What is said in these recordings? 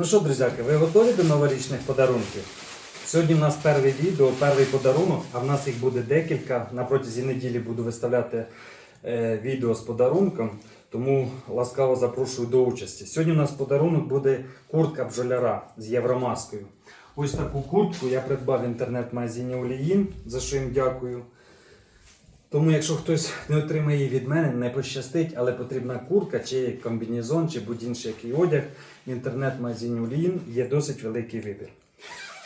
Ну що, друзяки, ви готові до новорічних подарунків? Сьогодні в нас перше відео, перший подарунок, а в нас їх буде декілька. На протязі неділі буду виставляти е, відео з подарунком, тому ласкаво запрошую до участі. Сьогодні у нас подарунок буде куртка бджоляра з євромаскою. Ось таку куртку я придбав в інтернет-магазині Оліїн, за що їм дякую. Тому, якщо хтось не отримає її від мене, не пощастить, але потрібна куртка, чи комбінезон, чи будь-інший який одяг в інтернет-магазині Оліїн є досить великий вибір.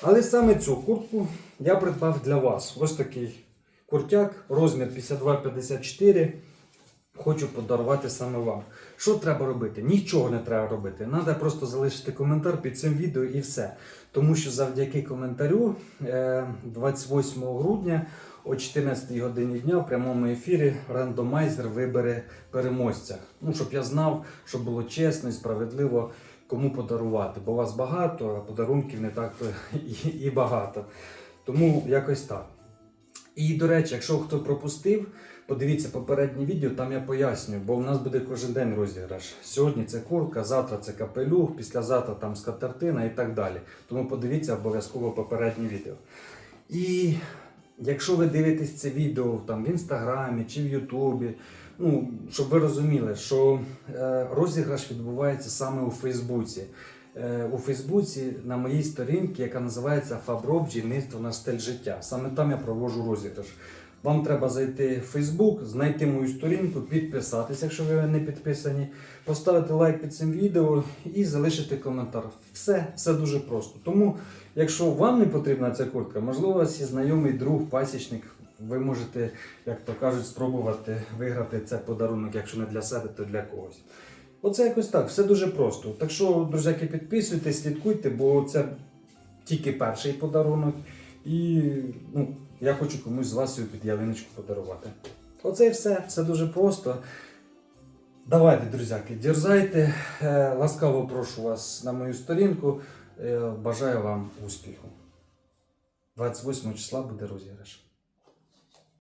Але саме цю куртку я придбав для вас. Ось такий куртяк, розмір 52-54. Хочу подарувати саме вам. Що треба робити? Нічого не треба робити. Треба просто залишити коментар під цим відео і все. Тому що завдяки коментарю е, 28 грудня о 14 годині дня в прямому ефірі рандомайзер вибере переможця. Ну, щоб я знав, щоб було чесно і справедливо кому подарувати. Бо вас багато, а подарунків не так і, і багато. Тому якось так. І до речі, якщо хто пропустив, подивіться попереднє відео, там я пояснюю, бо в нас буде кожен день розіграш. Сьогодні це куртка, завтра це капелюх, післязавтра там скатертина і так далі. Тому подивіться обов'язково попереднє відео. І якщо ви дивитесь це відео там в інстаграмі чи в Ютубі, ну, щоб ви розуміли, що е, розіграш відбувається саме у Фейсбуці. Е, у Фейсбуці на моїй сторінці, яка називається Фабро бджільництво на стиль життя. Саме там я проводжу розіграш. Вам треба зайти в Фейсбук, знайти мою сторінку, підписатися, якщо ви не підписані, поставити лайк під цим відео і залишити коментар. Все, все дуже просто. Тому, якщо вам не потрібна ця куртка, можливо, у вас є знайомий друг, пасічник. Ви можете, як то кажуть, спробувати виграти цей подарунок, якщо не для себе, то для когось. Оце якось так, все дуже просто. Так що, друзяки, підписуйтесь, слідкуйте, бо це тільки перший подарунок. І ну, я хочу комусь з вас цю під ялиночку подарувати. Оце і все, все дуже просто. Давайте, друзяки, дерзайте. Е, Ласкаво прошу вас на мою сторінку. Е, Бажаю вам успіху. 28 числа буде розіграш.